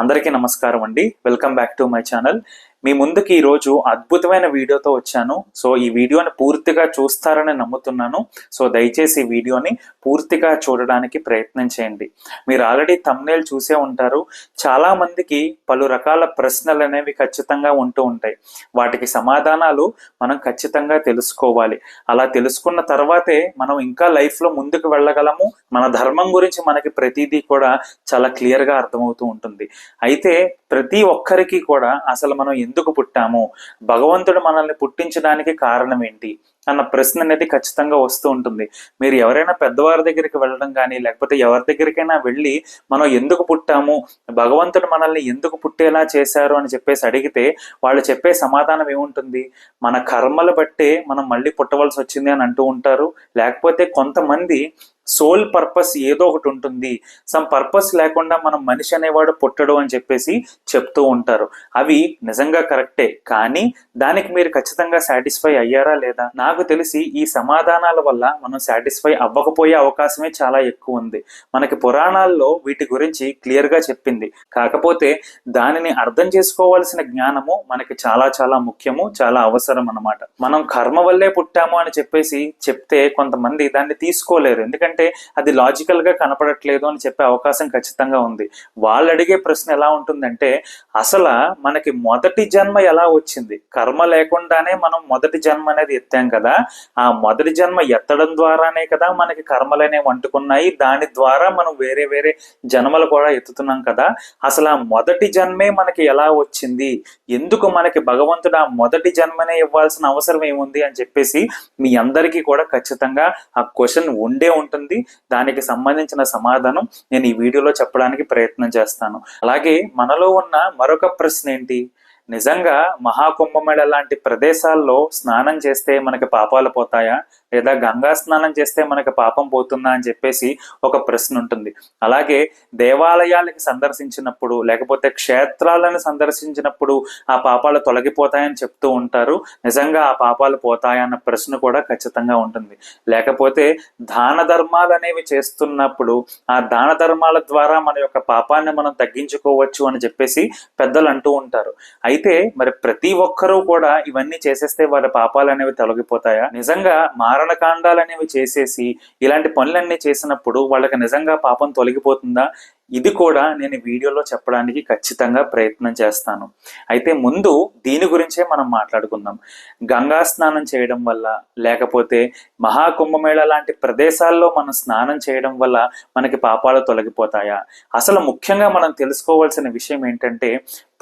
అందరికీ నమస్కారం అండి. Welcome back to my channel మీ ముందుకి ఈరోజు అద్భుతమైన వీడియోతో వచ్చాను. సో ఈ వీడియోని పూర్తిగా చూస్తారని నమ్ముతున్నాను. సో దయచేసి ఈ వీడియోని పూర్తిగా చూడడానికి ప్రయత్నం చేయండి. మీరు ఆల్రెడీ తమ్నేల్ చూసే ఉంటారు. చాలా మందికి పలు రకాల ప్రశ్నలు అనేవి ఖచ్చితంగా ఉంటూ ఉంటాయి. వాటికి సమాధానాలు మనం ఖచ్చితంగా తెలుసుకోవాలి. అలా తెలుసుకున్న తర్వాతే మనం ఇంకా లైఫ్లో ముందుకు వెళ్ళగలము. మన ధర్మం గురించి మనకి ప్రతిదీ కూడా చాలా క్లియర్గా అర్థమవుతూ ఉంటుంది. అయితే ప్రతి ఒక్కరికి కూడా అసలు మనం ఎందుకు పుట్టాము? భగవంతుడు మనల్ని పుట్టించడానికి కారణం ఏంటి? అన్న ప్రశ్న అనేది ఖచ్చితంగా వస్తూ ఉంటుంది. మీరు ఎవరైనా పెద్దవారి దగ్గరికి వెళ్ళడం కానీ లేకపోతే ఎవరి దగ్గరికైనా వెళ్ళి మనం ఎందుకు పుట్టాము? భగవంతుడు మనల్ని ఎందుకు పుట్టేలా చేశారు అని చెప్పేసి అడిగితే వాళ్ళు చెప్పే సమాధానం ఏముంటుంది? మన కర్మలు బట్టే మనం మళ్ళీ పుట్టవలసి వచ్చింది అని అంటూ ఉంటారు. లేకపోతే కొంతమంది సోల్ పర్పస్ ఏదో ఒకటి ఉంటుంది. సమ్ పర్పస్ లేకుండా మనం మనిషి అనేవాడు పుట్టడు అని చెప్పేసి చెప్తూ ఉంటారు. అవి నిజంగా కరెక్టే. కానీ దానికి మీరు ఖచ్చితంగా సాటిస్ఫై అయ్యారా లేదా? నాకు తెలిసి ఈ సమాధానాల వల్ల మనం సాటిస్ఫై అవ్వకపోయే అవకాశమే చాలా ఎక్కువ ఉంది. మనకి పురాణాల్లో వీటి గురించి క్లియర్గా చెప్పింది. కాకపోతే దానిని అర్థం చేసుకోవాల్సిన జ్ఞానము మనకి చాలా చాలా ముఖ్యము చాలా అవసరం అన్నమాట. మనం కర్మ వల్లే పుట్టాము అని చెప్పేసి చెప్తే కొంతమంది దాన్ని తీసుకోలేరు. ఎందుకంటే అది లాజికల్గా కనపడట్లేదు అని చెప్పే అవకాశం ఖచ్చితంగా ఉంది. వాళ్ళు అడిగే ప్రశ్న ఎలా ఉంటుందంటే అసలు మనకి మొదటి జన్మ ఎలా వచ్చింది? కర్మ లేకుండానే మనం మొదటి జన్మ అనేది ఎత్తాం కదా. ఆ మొదటి జన్మ ఎత్తడం ద్వారానే కదా మనకి కర్మలు వంటుకున్నాయి దాని ద్వారా మనం వేరే వేరే జన్మలు కూడా ఎత్తుతున్నాం కదా. అసలు ఆ మొదటి జన్మే మనకి ఎలా వచ్చింది? ఎందుకు మనకి భగవంతుడు ఆ మొదటి జన్మనే ఇవ్వాల్సిన అవసరం ఏముంది అని చెప్పేసి మీ అందరికీ కూడా ఖచ్చితంగా ఆ క్వశ్చన్ ఉండే ఉంటుంది. దానికి సంబంధించిన సమాధానం నేను ఈ వీడియోలో చెప్పడానికి ప్రయత్నం చేస్తాను. అలాగే మనలో ఉన్న మరొక ప్రశ్న ఏంటి? నిజంగా మహాకుంభమేళ లాంటి ప్రదేశాల్లో స్నానం చేస్తే మనకి పాపాలు పోతాయా? లేదా గంగా స్నానం చేస్తే మనకి పాపం పోతుందా అని చెప్పేసి ఒక ప్రశ్న ఉంటుంది. అలాగే దేవాలయాలకి సందర్శించినప్పుడు లేకపోతే క్షేత్రాలను సందర్శించినప్పుడు ఆ పాపాలు తొలగిపోతాయని చెప్తూ ఉంటారు. నిజంగా ఆ పాపాలు పోతాయన్న ప్రశ్న కూడా ఖచ్చితంగా ఉంటుంది. లేకపోతే దాన ధర్మాలు అనేవి చేస్తున్నప్పుడు ఆ దాన ధర్మాల ద్వారా మన యొక్క పాపాన్ని మనం తగ్గించుకోవచ్చు అని చెప్పేసి పెద్దలు అంటూ ఉంటారు. అయితే మరి ప్రతి ఒక్కరూ కూడా ఇవన్నీ చేసేస్తే వాళ్ళ పాపాలు అనేవి తొలగిపోతాయా? నిజంగా మారణకాండాలు అనేవి చేసేసి ఇలాంటి పనులన్నీ చేసినప్పుడు వాళ్ళకి నిజంగా పాపం తొలగిపోతుందా? ఇది కూడా నేను వీడియోలో చెప్పడానికి ఖచ్చితంగా ప్రయత్నం చేస్తాను. అయితే ముందు దీని గురించే మనం మాట్లాడుకుందాం. గంగా స్నానం చేయడం వల్ల లేకపోతే మహాకుంభమేళ లాంటి ప్రదేశాల్లో మనం స్నానం చేయడం వల్ల మనకి పాపాలు తొలగిపోతాయా? అసలు ముఖ్యంగా మనం తెలుసుకోవాల్సిన విషయం ఏంటంటే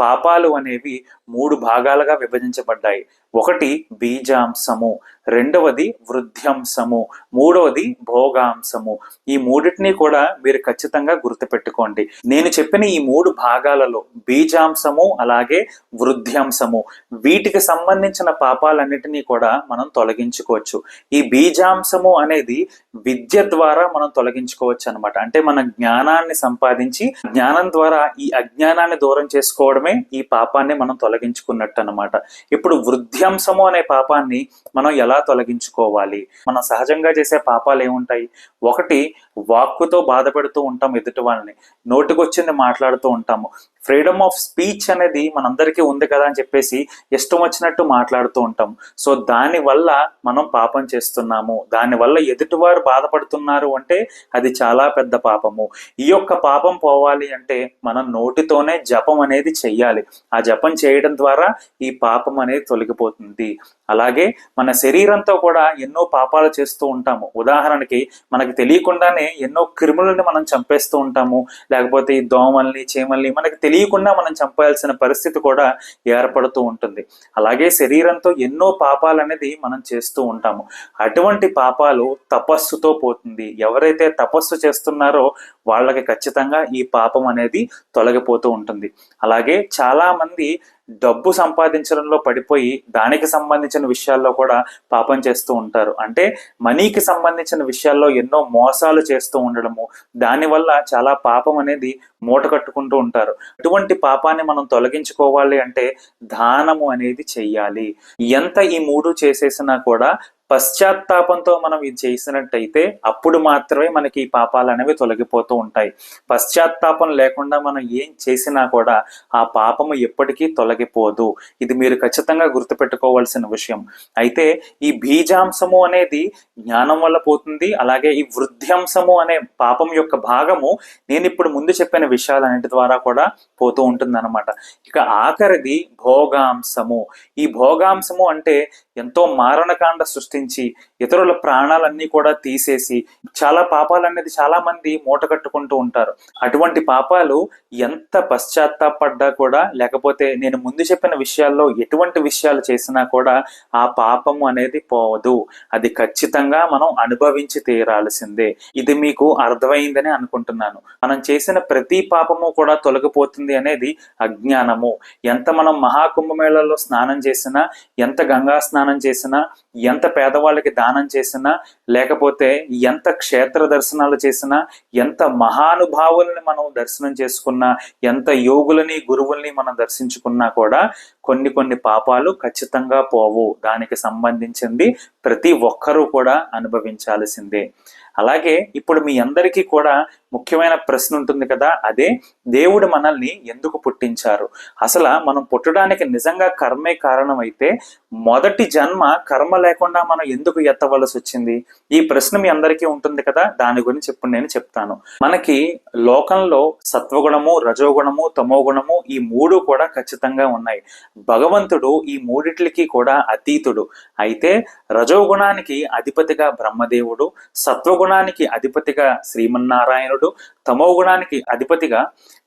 పాపాలు అనేవి మూడు భాగాలుగా విభజించబడ్డాయి. ఒకటి బీజాంశము. రెండవది వృద్ధ్యంశము మూడవది భోగాంశము. ఈ మూడింటిని కూడా మీరు ఖచ్చితంగా గుర్తుపెట్టుకోండి. నేను చెప్పిన ఈ మూడు భాగాలలో బీజాంశము అలాగే వృద్ధ్యంశము వీటికి సంబంధించిన పాపాలన్నిటినీ కూడా మనం తొలగించుకోవచ్చు. ఈ బీజాంశము అనేది విద్య ద్వారా మనం తొలగించుకోవచ్చు అనమాట అంటే మన జ్ఞానాన్ని సంపాదించి జ్ఞానం ద్వారా ఈ అజ్ఞానాన్ని దూరం చేసుకోవడమే ఈ పాపాన్ని మనం తొలగించుకున్నట్టు అనమాట ఇప్పుడు వృద్ధ్యంశము అనే పాపాన్ని మనం ఎలా తొలగించుకోవాలి. మనం సహజంగా చేసే పాపాలు ఏముంటాయి? ఒకటి వాక్కుతో బాధపడుతూ ఉంటాం ఎదుటి వాళ్ళని. నోటికొచ్చింది మాట్లాడుతూ ఉంటాము. ఫ్రీడమ్ ఆఫ్ స్పీచ్ అనేది మనందరికీ ఉంది కదా అని చెప్పేసి ఇష్టం వచ్చినట్టు మాట్లాడుతూ ఉంటాం సో దాని వల్ల మనం పాపం చేస్తున్నాము. దాని వల్ల ఎదుటివారు బాధపడుతున్నారు అంటే అది చాలా పెద్ద పాపము. ఈ యొక్క పాపం పోవాలి అంటే మనం నోటితోనే జపం అనేది చెయ్యాలి. ఆ జపం చేయడం ద్వారా ఈ పాపం అనేది తొలగిపోతుంది. అలాగే మన శరీరంతో కూడా ఎన్నో పాపాలు చేస్తూ ఉంటాము. ఉదాహరణకి మనకి తెలియకుండానే ఎన్నో క్రిములని మనం చంపేస్తూ ఉంటాము. లేకపోతే ఈ దోమల్ని చీమల్ని మనకి తెలియకుండా మనం చంపాల్సిన పరిస్థితి కూడా ఏర్పడుతూ ఉంటుంది. అలాగే శరీరంతో ఎన్నో పాపాలు అనేది మనం చేస్తూ ఉంటాము. అటువంటి పాపాలు తపస్సుతో పోతుంది. ఎవరైతే తపస్సు చేస్తున్నారో వాళ్ళకి ఖచ్చితంగా ఈ పాపం అనేది తొలగిపోతూ ఉంటుంది. అలాగే చాలామంది డబ్బు సంపాదించడంలో పడిపోయి దానికి సంబంధించిన విషయాల్లో కూడా పాపం చేస్తూ ఉంటారు. అంటే మనీకి సంబంధించిన విషయాల్లో ఎన్నో మోసాలు చేస్తూ ఉండడము దానివల్ల చాలా పాపం అనేది మూట కట్టుకుంటూ ఉంటారు. అటువంటి పాపాన్ని మనం తొలగించుకోవాలి అంటే దానము అనేది చెయ్యాలి. ఎంత ఈ మూడు చేసేసినా కూడా పశ్చాత్తాపంతో మనం ఇది చేసినట్టయితే అప్పుడు మాత్రమే మనకి ఈ పాపాలు అనేవి తొలగిపోతూ ఉంటాయి. పశ్చాత్తాపం లేకుండా మనం ఏం చేసినా కూడా ఆ పాపము ఎప్పటికీ తొలగిపోదు. ఇది మీరు ఖచ్చితంగా గుర్తుపెట్టుకోవాల్సిన విషయం. అయితే ఈ బీజాంశము అనేది జ్ఞానం వల్ల పోతుంది అలాగే ఈ వృద్ధ్యాంశము అనే పాపం యొక్క భాగము నేను ఇప్పుడు ముందు చెప్పిన విషయాలన్నిటి ద్వారా కూడా పోతూ ఉంటుంది అనమాట ఇక ఆఖరిది భోగాంశము. ఈ భోగాంశము అంటే ఎంతో మారణకాండ సృష్టించి ఇతరుల ప్రాణాలన్నీ కూడా తీసేసి చాలా పాపాలు అనేది చాలా మంది మూట కట్టుకుంటూ ఉంటారు. అటువంటి పాపాలు ఎంత పశ్చాత్తాపడ్డా కూడా లేకపోతే నేను ముందు చెప్పిన విషయాల్లో ఎటువంటి విషయాలు చేసినా కూడా ఆ పాపము అనేది పోవదు అది ఖచ్చితంగా మనం అనుభవించి తీరాల్సిందే. ఇది మీకు అర్థమైందని అనుకుంటున్నాను. మనం చేసిన ప్రతి పాపము కూడా తొలగిపోతుంది అనేది అజ్ఞానము. ఎంత మనం మహాకుంభమేళలో స్నానం చేసినా ఎంత గంగా స్నానం చేసినా ఎంత పేదవాళ్ళకి దానం చేసినా లేకపోతే ఎంత క్షేత్ర దర్శనాలు చేసినా ఎంత మహానుభావుల్ని మనం దర్శనం చేసుకున్నా ఎంత యోగులని గురువుల్ని మనం దర్శించుకున్నా కూడా కొన్ని కొన్ని పాపాలు ఖచ్చితంగా పోవు. దానికి సంబంధించింది ప్రతి ఒక్కరూ కూడా అనుభవించాల్సిందే. అలాగే ఇప్పుడు మీ అందరికీ కూడా ముఖ్యమైన ప్రశ్న ఉంటుంది కదా అదే దేవుడు మనల్ని ఎందుకు పుట్టించారు? అసలు మనం పుట్టడానికి నిజంగా కర్మే కారణం అయితే మొదటి జన్మ కర్మ లేకుండా మనం ఎందుకు ఎత్తవలసి వచ్చింది? ఈ ప్రశ్న మీ అందరికీ ఉంటుంది కదా దాని గురించి ఇప్పుడు నేను చెప్తాను. మనకి లోకంలో సత్వగుణము రజోగుణము తమోగుణము ఈ మూడు కూడా ఖచ్చితంగా ఉన్నాయి. భగవంతుడు ఈ మూడిట్లకి కూడా అతీతుడు. అయితే రజోగుణానికి అధిపతిగా బ్రహ్మదేవుడు సత్వగుణ సత్వగుణానికి అధిపతిగా శ్రీమన్నారాయణుడు తమో గుణానికి అధిపతిగా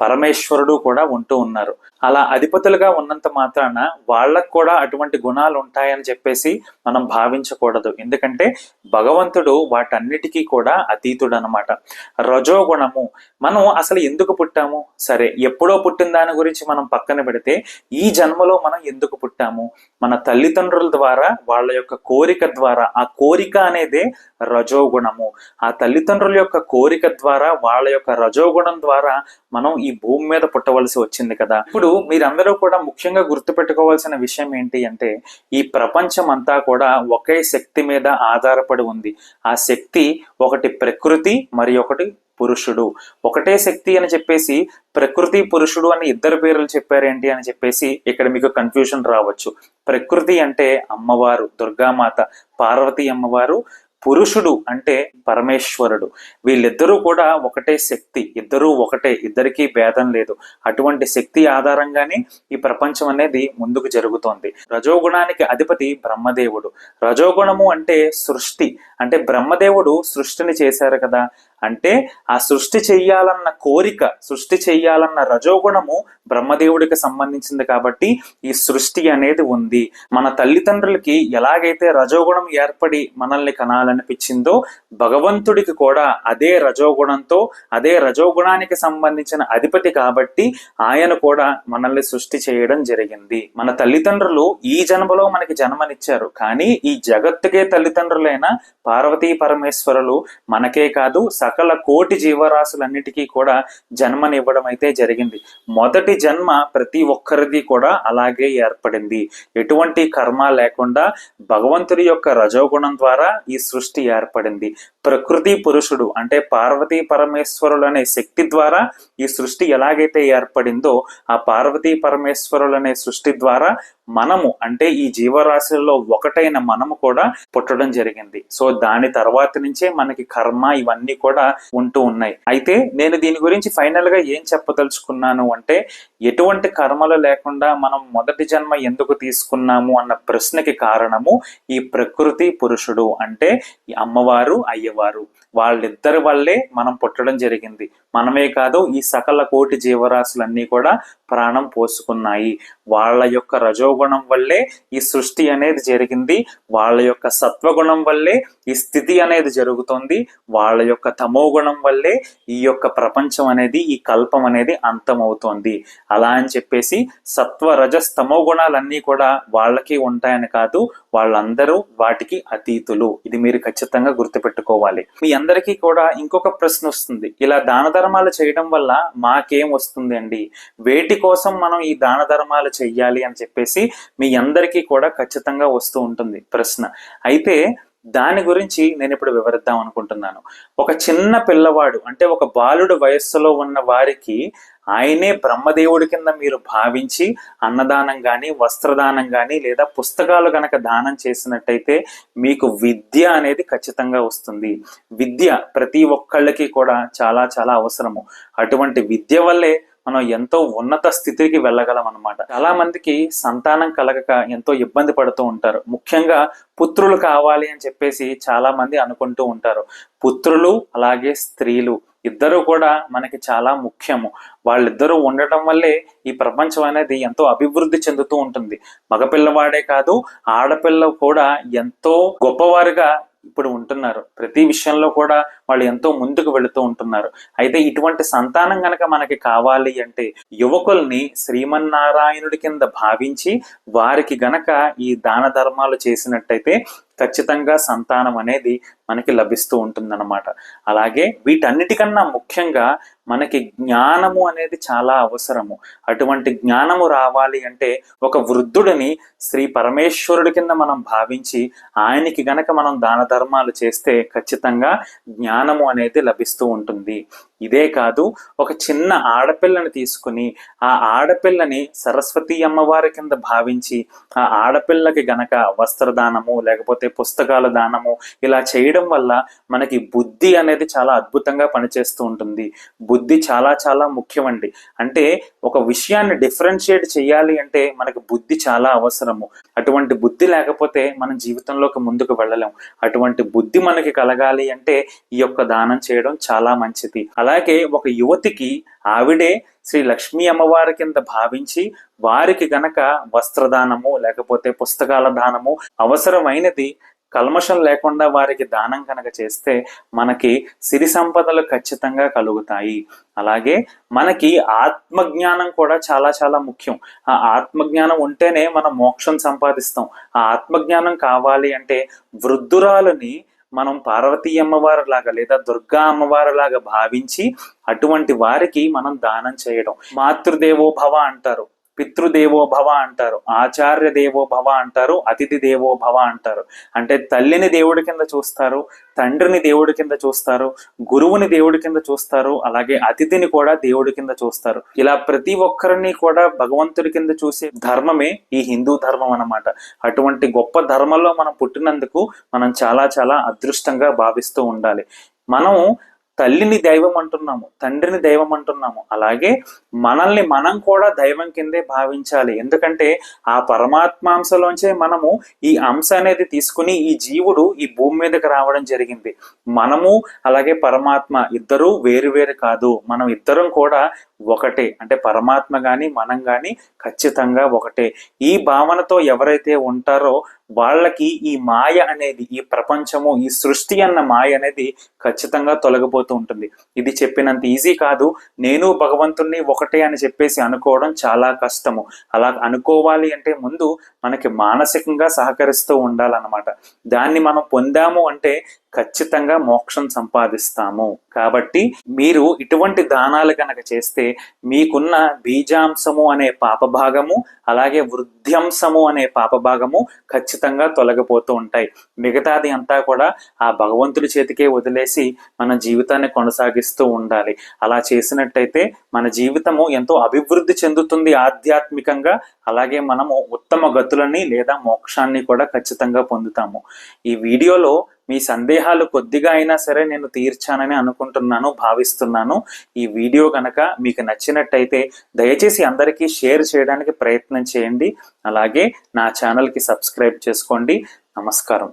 పరమేశ్వరుడు కూడా ఉంటూ ఉన్నారు. అలా అధిపతులుగా ఉన్నంత మాత్రాన వాళ్ళకు కూడా అటువంటి గుణాలు ఉంటాయని చెప్పేసి మనం భావించకూడదు. ఎందుకంటే భగవంతుడు వాటన్నిటికీ కూడా అతీతుడు అనమాట రజోగుణము. మనం అసలు ఎందుకు పుట్టాము? సరే ఎప్పుడో పుట్టిన దాని గురించి మనం పక్కన పెడితే ఈ జన్మలో మనం ఎందుకు పుట్టాము? మన తల్లిదండ్రుల ద్వారా వాళ్ళ యొక్క కోరిక ద్వారా. ఆ కోరిక అనేదే రజోగుణము. ఆ తల్లిదండ్రుల యొక్క కోరిక ద్వారా వాళ్ళ యొక్క రజోగుణం ద్వారా మనం ఈ భూమి మీద పుట్టవలసి వచ్చింది కదా. ఇప్పుడు మీరందరూ కూడా ముఖ్యంగా గుర్తుపెట్టుకోవాల్సిన విషయం ఏంటి అంటే ఈ ప్రపంచం అంతా కూడా ఒకే శక్తి మీద ఆధారపడి ఉంది. ఆ శక్తి ఒకటి ప్రకృతి మరి ఒకటి పురుషుడు. ఒకటే శక్తి అని చెప్పేసి ప్రకృతి పురుషుడు అని ఇద్దరు పేర్లు చెప్పారేంటి అని చెప్పేసి ఇక్కడ మీకు కన్ఫ్యూషన్ రావచ్చు. ప్రకృతి అంటే అమ్మవారు దుర్గామాత పార్వతి అమ్మవారు పురుషుడు అంటే పరమేశ్వరుడు. వీళ్ళిద్దరూ కూడా ఒకటే శక్తి. ఇద్దరూ ఒకటే. ఇద్దరికీ భేదం లేదు. అటువంటి శక్తి ఆధారంగానే ఈ ప్రపంచం అనేది ముందుకు జరుగుతోంది. రజోగుణానికి అధిపతి బ్రహ్మదేవుడు. రజోగుణము అంటే సృష్టి. అంటే బ్రహ్మదేవుడు సృష్టిని చేశారు కదా. అంటే ఆ సృష్టి చెయ్యాలన్న కోరిక సృష్టి చెయ్యాలన్న రజోగుణము బ్రహ్మదేవుడికి సంబంధించింది కాబట్టి ఈ సృష్టి అనేది ఉంది. మన తల్లిదండ్రులకి ఎలాగైతే రజోగుణం ఏర్పడి మనల్ని కనాలనిపించిందో భగవంతుడికి కూడా అదే రజోగుణంతో అదే రజోగుణానికి సంబంధించిన అధిపతి కాబట్టి ఆయన కూడా మనల్ని సృష్టి చేయడం జరిగింది. మన తల్లిదండ్రులు ఈ జన్మలో మనకి జన్మనిచ్చారు. కానీ ఈ జగత్తుకే తల్లిదండ్రులైన పార్వతీ పరమేశ్వరులు మనకే కాదు సకల కోటి జీవరాశులన్నిటికీ కూడా జన్మనివ్వడం అయితే జరిగింది. మొదటి జన్మ ప్రతి ఒక్కరిది కూడా అలాగే ఏర్పడింది. ఎటువంటి కర్మ లేకుండా భగవంతుడి యొక్క రజోగుణం ద్వారా ఈ సృష్టి ఏర్పడింది. ప్రకృతి పురుషుడు అంటే పార్వతీ పరమేశ్వరులు అనే శక్తి ద్వారా ఈ సృష్టి ఎలాగైతే ఏర్పడిందో ఆ పార్వతీ పరమేశ్వరులు అనే సృష్టి ద్వారా మనము అంటే ఈ జీవరాశుల్లో ఒకటైన మనము కూడా పుట్టడం జరిగింది. సో దాని తర్వాత నుంచే మనకి కర్మ ఇవన్నీ కూడా కూడా ఉంటూ ఉన్నాయి. అయితే నేను దీని గురించి ఫైనల్గా ఏం చెప్పదలుచుకున్నాను అంటే ఎటువంటి కర్మలు లేకుండా మనం మొదటి జన్మ ఎందుకు తీసుకున్నాము అన్న ప్రశ్నకి కారణము ఈ ప్రకృతి పురుషుడు. అంటే అమ్మవారు అయ్యవారు. వాళ్ళిద్దరి వల్లే మనం పుట్టడం జరిగింది. మనమే కాదు ఈ సకల కోటి జీవరాశులన్నీ కూడా ప్రాణం పోసుకున్నాయి. వాళ్ళ యొక్క రజోగుణం వల్లే ఈ సృష్టి అనేది జరిగింది. వాళ్ళ యొక్క సత్వగుణం వల్లే ఈ స్థితి అనేది జరుగుతుంది. వాళ్ళ యొక్క తమో గుణం వల్లే ఈ యొక్క ప్రపంచం అనేది ఈ కల్పం అనేది అంతమవుతోంది. అలా అని చెప్పేసి సత్వ రజస్ గుణాలన్నీ కూడా వాళ్ళకి ఉంటాయని కాదు వాళ్ళందరూ వాటికి అతీతులు. ఇది మీరు ఖచ్చితంగా గుర్తుపెట్టుకోవాలి. మీ అందరికీ కూడా ఇంకొక ప్రశ్న వస్తుంది. ఇలా దాన ధర్మాలు చేయడం వల్ల మాకేం వస్తుంది అండి? వేటి కోసం మనం ఈ దాన ధర్మాలు చెయ్యాలి అని చెప్పేసి మీ అందరికీ కూడా ఖచ్చితంగా వస్తూ ఉంటుంది ప్రశ్న. అయితే దాని గురించి నేను ఇప్పుడు వివరిద్దాం అనుకుంటున్నాను. ఒక చిన్న పిల్లవాడు అంటే ఒక బాలుడు వయస్సులో ఉన్న వారికి ఆయనే బ్రహ్మదేవుడి కింద మీరు భావించి అన్నదానం కానీ వస్త్రదానం కానీ లేదా పుస్తకాలు కనుక దానం చేసినట్టయితే మీకు విద్య అనేది ఖచ్చితంగా వస్తుంది. విద్య ప్రతి ఒక్కళ్ళకి కూడా చాలా చాలా అవసరము. అటువంటి విద్య వల్లే మనం ఎంతో ఉన్నత స్థితికి వెళ్ళగలం అనమాట చాలా మందికి సంతానం కలగక ఎంతో ఇబ్బంది పడుతూ ఉంటారు. ముఖ్యంగా పుత్రులు కావాలి అని చెప్పేసి చాలా మంది అనుకుంటూ ఉంటారు. పుత్రులు అలాగే స్త్రీలు. ఇద్దరు కూడా మనకి చాలా ముఖ్యము. వాళ్ళిద్దరూ ఉండటం వల్లే ఈ ప్రపంచం అనేది ఎంతో అభివృద్ధి చెందుతూ ఉంటుంది. మగపిల్లవాడే కాదు ఆడపిల్ల కూడా ఎంతో గొప్పవారుగా ఇప్పుడు ఉంటున్నారు. ప్రతి విషయంలో కూడా వాళ్ళు ఎంతో ముందుకు వెళుతూ ఉంటున్నారు. అయితే ఇటువంటి సంతానం గనక మనకి కావాలి అంటే యువకుల్ని శ్రీమన్నారాయణుడి కింద భావించి వారికి గనక ఈ దాన ధర్మాలు చేసినట్టయితే ఖచ్చితంగా సంతానం అనేది మనకి లభిస్తూ ఉంటుందన్నమాట. అలాగే వీటన్నిటికన్నా ముఖ్యంగా మనకి జ్ఞానము అనేది చాలా అవసరము. అటువంటి జ్ఞానము రావాలి అంటే ఒక వృద్ధుడిని శ్రీ పరమేశ్వరుడి కింద మనం భావించి ఆయనకి గనక మనం దాన ధర్మాలు చేస్తే ఖచ్చితంగా జ్ఞానము అనేది లభిస్తూ ఉంటుంది. ఇదే కాదు ఒక చిన్న ఆడపిల్లని తీసుకుని ఆ ఆడపిల్లని సరస్వతి అమ్మవారి కింద భావించి ఆ ఆడపిల్లకి గనక వస్త్రదానము లేకపోతే పుస్తకాల దానము ఇలా చేయడం వల్ల మనకి బుద్ధి అనేది చాలా అద్భుతంగా పనిచేస్తూ ఉంటుంది. బుద్ధి చాలా చాలా ముఖ్యమండి. అంటే ఒక విషయాన్ని డిఫరెన్షియేట్ చేయాలి అంటే మనకి బుద్ధి చాలా అవసరము. అటువంటి బుద్ధి లేకపోతే మనం జీవితంలోకి ముందుకు వెళ్ళలేము అటువంటి బుద్ధి మనకి కలగాలి అంటే ఈ యొక్క దానం చేయడం చాలా మంచిది. అలా అలాగే ఒక యువతికి ఆవిడే శ్రీ లక్ష్మీ అమ్మవారి కింద భావించి వారికి గనక వస్త్రదానము లేకపోతే పుస్తకాల దానము అవసరమైనది కల్మషం లేకుండా వారికి దానం కనుక చేస్తే మనకి సిరి సంపదలు ఖచ్చితంగా కలుగుతాయి. అలాగే మనకి ఆత్మజ్ఞానం కూడా చాలా చాలా ముఖ్యం. ఆ ఆత్మజ్ఞానం ఉంటేనే మనం మోక్షం సంపాదిస్తాం. ఆ ఆత్మజ్ఞానం కావాలి అంటే వృద్ధురాలని మనం పార్వతీ అమ్మవారి లాగా లేదా దుర్గా అమ్మవారి లాగా భావించి అటువంటి వారికి మనం దానం చేయడం. మాతృదేవో భవ అంటారు. పితృదేవో భవ అంటారు. ఆచార్య దేవో భవ అంటారు. అతిథి దేవో భవ అంటారు. అంటే తల్లిని దేవుడి కింద చూస్తారు తండ్రిని దేవుడి కింద చూస్తారు గురువుని దేవుడి కింద చూస్తారు అలాగే అతిథిని కూడా దేవుడి కింద చూస్తారు. ఇలా ప్రతి ఒక్కరిని కూడా భగవంతుడి కింద చూసే ధర్మమే ఈ హిందూ ధర్మం అన్నమాట. అటువంటి గొప్ప ధర్మంలో మనం పుట్టినందుకు మనం చాలా చాలా అదృష్టంగా భావిస్తూ ఉండాలి. మనం తల్లిని దైవం అంటున్నాము తండ్రిని దైవం అంటున్నాము అలాగే మనల్ని మనం కూడా దైవం కిందే భావించాలి. ఎందుకంటే ఆ పరమాత్మాంశలోంచే మనము ఈ అంశ అనేది తీసుకుని ఈ జీవుడు ఈ భూమి మీదకి రావడం జరిగింది. మనము అలాగే పరమాత్మ ఇద్దరూ వేరు వేరు కాదు. మనం ఇద్దరం కూడా ఒకటే. అంటే పరమాత్మ కానీ మనం కానీ ఖచ్చితంగా ఒకటే. ఈ భావనతో ఎవరైతే ఉంటారో వాళ్ళకి ఈ మాయ అనేది ఈ ప్రపంచము ఈ సృష్టి అన్న మాయ అనేది ఖచ్చితంగా తొలగిపోతూ ఉంటుంది. ఇది చెప్పినంత ఈజీ కాదు. నేను భగవంతుణ్ణి ఒకటే అని చెప్పేసి అనుకోవడం చాలా కష్టము. అలా అనుకోవాలి అంటే ముందు మనకి మానసికంగా సహకరిస్తూ ఉండాలన్నమాట. దాన్ని మనం పొందాము అంటే ఖచ్చితంగా మోక్షం సంపాదిస్తాము. కాబట్టి మీరు ఇటువంటి దానాలు కనుక చేస్తే మీకున్న బీజాంశము అనే పాపభాగము అలాగే వృద్ధ్యంశము అనే పాపభాగము ఖచ్చితంగా తొలగిపోతూ ఉంటాయి. మిగతాది అంతా కూడా ఆ భగవంతుడి చేతికే వదిలేసి మన జీవితాన్ని కొనసాగిస్తూ ఉండాలి. అలా చేసినట్టయితే మన జీవితము ఎంతో అభివృద్ధి చెందుతుంది ఆధ్యాత్మికంగా అలాగే మనము ఉత్తమ గతులని లేదా మోక్షాన్ని కూడా ఖచ్చితంగా పొందుతాము. ఈ వీడియోలో మీ సందేహాలు కొద్దిగా అయినా సరే నేను తీర్చానని అనుకుంటున్నాను భావిస్తున్నాను. ఈ వీడియో కనుక మీకు నచ్చినట్టయితే దయచేసి అందరికీ షేర్ చేయడానికి ప్రయత్నం చేయండి. అలాగే నా ఛానల్కి సబ్స్క్రైబ్ చేసుకోండి. నమస్కారం.